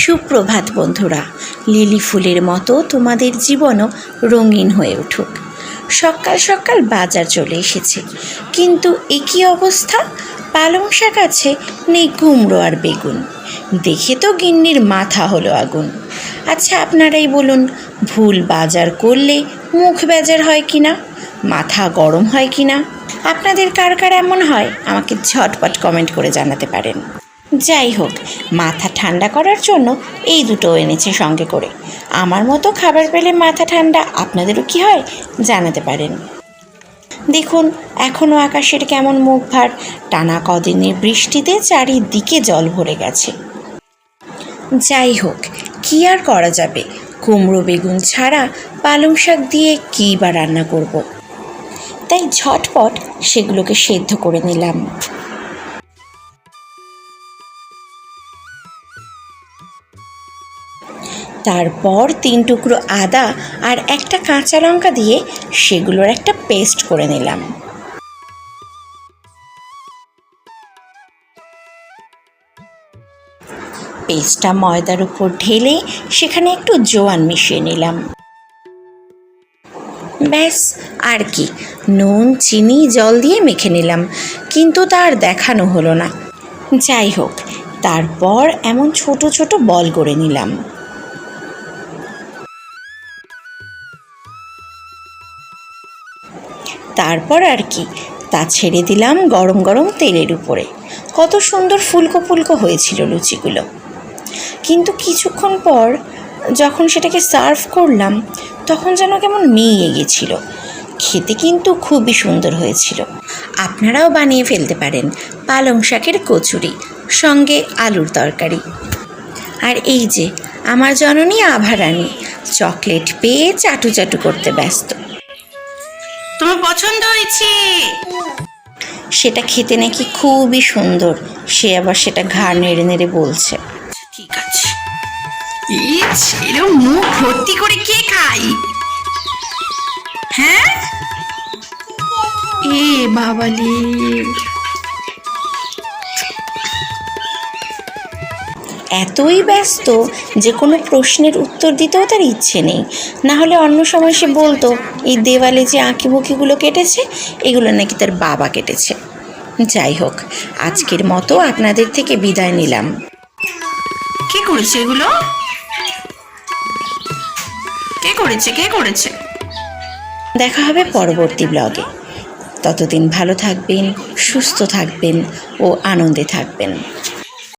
সুপ্রভাত বন্ধুরা, লিলি ফুলের মতো তোমাদের জীবনও রঙিন হয়ে উঠুক। সকাল সকাল বাজার চলে এসেছে, কিন্তু একই অবস্থা? পালং শাক আছে, নেই কুমড়ো আর বেগুন। দেখে তো গিন্নির মাথা হলো আগুন। আচ্ছা আপনারাই বলুন, ভুল বাজার করলে মুখ বেজার হয় কি না মাথা গরম হয় কি না আপনাদের কার কার এমন হয়? আমাকে ঝটপট কমেন্ট করে জানাতে পারেন। যাই হোক মাথা ঠান্ডা করার জন্য এই দুটো এনেছে সঙ্গে করে। আমার মতো খাবার পেলে মাথা ঠান্ডা আপনাদেরও কি হয় জানাতে পারেন। দেখুন এখনও আকাশের কেমন মুখ ভার, টানা কদিনের বৃষ্টিতে চারিদিকে জল ভরে গেছে। যাই হোক কি আর করা যাবে? কুমড়ো বেগুন ছাড়া পালং শাক দিয়ে কী বা রান্না করব। তাই ঝটপট সেগুলোকে সেদ্ধ করে নিলাম। তারপর তিন টুকরো আদা আর একটা কাঁচা লঙ্কা দিয়ে সেগুলোর একটা পেস্ট করে নিলাম। পেস্টটা ময়দার উপর ঢেলে সেখানে একটু জোয়ান মিশিয়ে নিলাম। ব্যাস, আর কি, নুন, চিনি, জল দিয়ে মেখে নিলাম, কিন্তু তার দেখানো হলো না। যাই হোক, তারপর এমন ছোট ছোট বল করে নিলাম। তারপর আর কি, তা ছেড়ে দিলাম গরম গরম তেলের উপরে। কত সুন্দর ফুলকো ফুলকো হয়েছিল লুচিগুলো। কিন্তু কিছুক্ষণ পর যখন সেটাকে সার্ভ করলাম, তখন যেন কেমন মেয়ে গেছিল। খেতে কিন্তু খুবই সুন্দর হয়েছিল। আপনারাও বানিয়ে ফেলতে পারেন পালং শাকের কচুরি, সঙ্গে আলুর তরকারি। আর এই যে, আমার জননী আভারানী চকলেট পেয়ে চাটু চাটু করতে ব্যস্ত। তোমার পছন্দ হয়েছে? সেটা খেতে নাকি খুবই সুন্দর। সে আবার সেটা ঘাড় নেড়ে নেড়ে বলছে। ঠিক আছে। এই ছেলে মুখ ভর্তি করে কে খাই হ্যাঁ? এ বাবালি। এতই ব্যস্ত যে কোনো প্রশ্নের উত্তর দিতেও তার ইচ্ছে নেই। না হলে অন্য সময় সে বলতো এই দেওয়ালে যে আঁকিবুকিগুলো কেটেছে এগুলো নাকি তার বাবা কেটেছে। যাই হোক আজকের মতো আপনাদের থেকে বিদায় নিলাম। কে করেছে এগুলো? কে করেছে? কে করেছে? দেখা হবে পরবর্তী ব্লগে ততদিন ভালো থাকবেন সুস্থ থাকবেন ও আনন্দে থাকবেন।